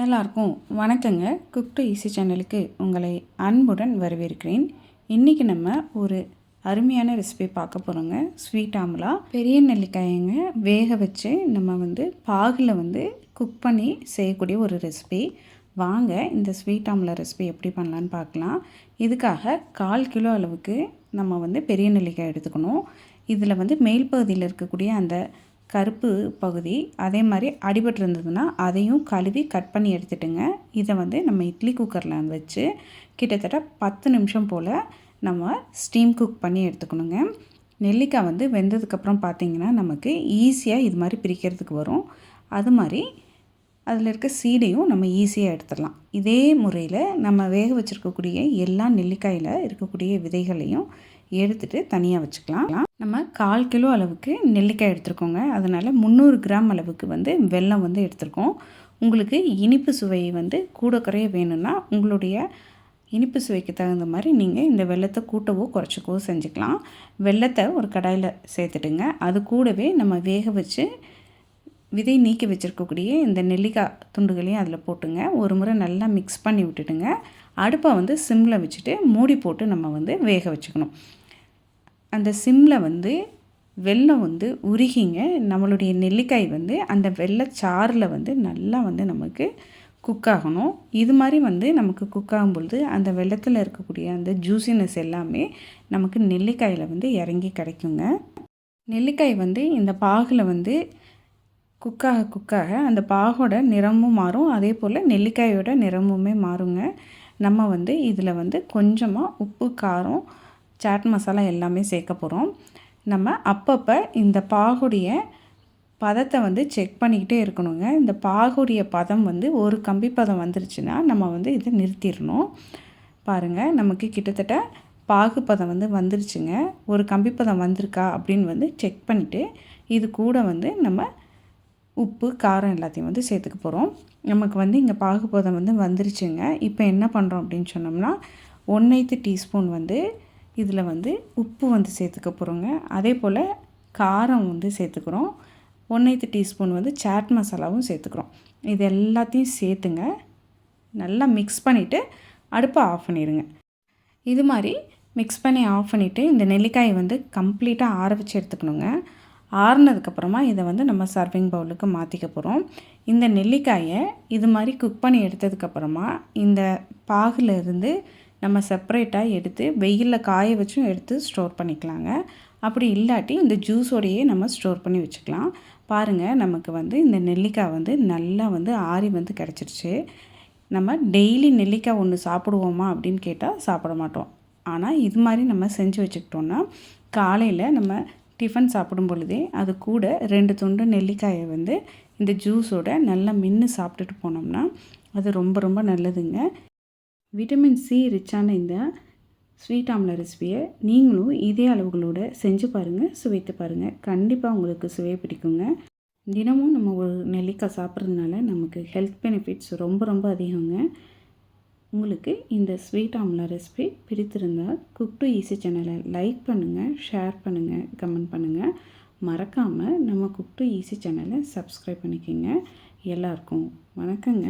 எல்லாருக்கும் வணக்கங்க. Cook to easy சேனலுக்கு உங்களை அன்புடன் வரவேற்கிறேன். இன்றைக்கி நம்ம ஒரு அருமையான ரெசிபி பார்க்க போகிறோங்க ஸ்வீட் ஆம்லா. பெரிய நெல்லிக்காயங்க. வேக வச்சு நம்ம வந்து பாகில் வந்து குக் பண்ணி செய்யக்கூடிய ஒரு ரெசிபி வாங்க இந்த ஸ்வீட் ஆம்லா ரெசிபி எப்படி பண்ணலான்னு பார்க்கலாம். இதுக்காக கால் கிலோ அளவுக்கு நம்ம வந்து பெரிய நெல்லிக்காய் எடுத்துக்கணும். இதில் வந்து மேல் பகுதியில் இருக்கக்கூடிய அந்த கருப்பு பகுதி அதே மாதிரி அடிபட்டு இருந்ததுன்னா அதையும் கழுவி கட் பண்ணி எடுத்துட்டுங்க. இதை வந்து நம்ம இட்லி குக்கரில் வச்சு கிட்டத்தட்ட பத்து நிமிஷம் போல் நம்ம ஸ்டீம் குக் பண்ணி எடுத்துக்கணுங்க. நெல்லிக்காய் வந்து வெந்ததுக்கப்புறம் பார்த்திங்கன்னா நமக்கு ஈஸியாக இது மாதிரி பிரிக்கிறதுக்கு வரும். அது மாதிரி அதில் இருக்க சீடையும் நம்ம ஈஸியாக எடுத்துடலாம். இதே முறையில் நம்ம வேக வச்சுருக்கக்கூடிய எல்லா நெல்லிக்காயில் இருக்கக்கூடிய விதைகளையும் எடுத்துகிட்டு தனியாக வச்சுக்கலாம். நம்ம கால் கிலோ அளவுக்கு நெல்லிக்காய் எடுத்துருக்கோங்க. அதனால் முந்நூறு கிராம் அளவுக்கு வந்து வெல்லம் வந்து எடுத்திருக்கோம். உங்களுக்கு இனிப்பு சுவை வந்து கூட குறைய வேணும்னா உங்களுடைய இனிப்பு சுவைக்கு தகுந்த மாதிரி நீங்கள் இந்த வெள்ளத்தை கூட்டவோ குறைச்சிக்கவோ செஞ்சுக்கலாம். வெள்ளத்தை ஒரு கடாயில் சேர்த்துட்டுங்க. அது கூடவே நம்ம வேக வச்சு விதை நீக்கி வச்சுருக்கக்கூடிய இந்த நெல்லிக்காய் துண்டுகளையும் அதில் போட்டுங்க. ஒரு முறை நல்லா மிக்ஸ் பண்ணி விட்டுட்டுங்க. அடுப்பை வந்து சிம்மில் வச்சுட்டு மூடி போட்டு நம்ம வந்து வேக வச்சுக்கணும். அந்த சிம்மில் வந்து வெள்ளம் வந்து உருகிங்க. நம்மளுடைய நெல்லிக்காய் வந்து அந்த வெள்ளச்சாறில் வந்து நல்லா வந்து நமக்கு குக் ஆகணும். இது மாதிரி வந்து நமக்கு குக் ஆகும்பொழுது அந்த வெள்ளத்தில் இருக்கக்கூடிய அந்த ஜூசினஸ் எல்லாமே நமக்கு நெல்லிக்காயில் வந்து இறங்கி கிடைக்குங்க. நெல்லிக்காய் வந்து இந்த பாகில் வந்து குக்காக குக்காக அந்த பாகோட நிறமும் மாறும். அதே போல் நெல்லிக்காயோட நிறமுமே மாறுங்க. நம்ம வந்து இதில் வந்து கொஞ்சமாக உப்பு காரம் சாட் மசாலா எல்லாமே சேர்க்க போகிறோம் நம்ம அப்பப்போ இந்த பாகுடைய பதத்தை வந்து செக் பண்ணிக்கிட்டே இருக்கணுங்க. இந்த பாகுடைய பதம் வந்து ஒரு கம்பி பதம் வந்துருச்சுன்னா நம்ம வந்து இதை நிறுத்திடணும். பாருங்கள் நமக்கு கிட்டத்தட்ட பாகு பதம் வந்து வந்துருச்சுங்க. ஒரு கம்பி பதம் வந்திருக்கா அப்படின்னு வந்து செக் பண்ணிவிட்டு இது கூட வந்து நம்ம உப்பு காரம் எல்லாத்தையும் வந்து சேர்த்துக்க போகிறோம் நமக்கு வந்து இங்கே பாகுபதம் வந்து வந்துருச்சுங்க. இப்போ என்ன பண்ணுறோம் அப்படின்னு சொன்னோம்னா ஒன் எய்த்து டீஸ்பூன் வந்து இதில் வந்து உப்பு வந்து சேர்த்துக்க போகிறோங்க. அதே போல் காரம் வந்து சேர்த்துக்கிறோம். ஒன்றைத்து டீஸ்பூன் வந்து சாட் மசாலாவும் சேர்த்துக்கிறோம். இது எல்லாத்தையும் சேர்த்துங்க. நல்லா மிக்ஸ் பண்ணிவிட்டு அடுப்பை ஆஃப் பண்ணிடுங்க. இது மாதிரி மிக்ஸ் பண்ணி ஆஃப் பண்ணிவிட்டு இந்த நெல்லிக்காயை வந்து கம்ப்ளீட்டாக ஆற வச்சு எடுத்துக்கணுங்க. ஆறுனதுக்கப்புறமா இதை வந்து நம்ம சர்விங் பவுலுக்கு மாற்றிக்க போகிறோம். இந்த நெல்லிக்காயை இது மாதிரி குக் பண்ணி எடுத்ததுக்கப்புறமா இந்த பாகில் இருந்து நம்ம செப்பரேட்டாக எடுத்து வெயிலில் காய வச்சும் எடுத்து ஸ்டோர் பண்ணிக்கலாங்க. அப்படி இல்லாட்டி இந்த ஜூஸோடையே நம்ம ஸ்டோர் பண்ணி வச்சுக்கலாம். பாருங்கள் நமக்கு வந்து இந்த நெல்லிக்காய் வந்து நல்லா வந்து ஆறி வந்து கிடச்சிருச்சு. நம்ம டெய்லி நெல்லிக்காய் ஒன்று சாப்பிடுவோமா அப்படின்னு கேட்டால் சாப்பிட மாட்டோம். ஆனால் இது மாதிரி நம்ம செஞ்சு வச்சுக்கிட்டோன்னா காலையில் நம்ம டிஃபன் சாப்பிடும் பொழுதே அது கூட ரெண்டு துண்டு நெல்லிக்காயை வந்து இந்த ஜூஸோட நல்லா மின்னு சாப்பிட்டுட்டு போனோம்னா அது ரொம்ப ரொம்ப நல்லதுங்க. விட்டமின் சி ரிச்சான இந்த ஸ்வீட் ஆம்லா ரெசிபியை நீங்களும் இதே அளவுகளோடு செஞ்சு பாருங்கள் சுவைத்து பாருங்கள் கண்டிப்பாக உங்களுக்கு சுவை பிடிக்குங்க. தினமும் நம்ம ஒரு நெல்லிக்காய் சாப்பிட்றதுனால நமக்கு ஹெல்த் பெனிஃபிட்ஸ் ரொம்ப ரொம்ப அதிகங்க. உங்களுக்கு இந்த ஸ்வீட் ஆம்லா ரெசிபி பிடித்திருந்தால் குக் டு ஈஸி சேனலை லைக் பண்ணுங்கள் ஷேர் பண்ணுங்கள் கமெண்ட் பண்ணுங்கள் மறக்காமல் நம்ம குக் டு ஈஸி சேனலை சப்ஸ்கிரைப் பண்ணிக்கோங்க. எல்லாருக்கும் வணக்கங்க.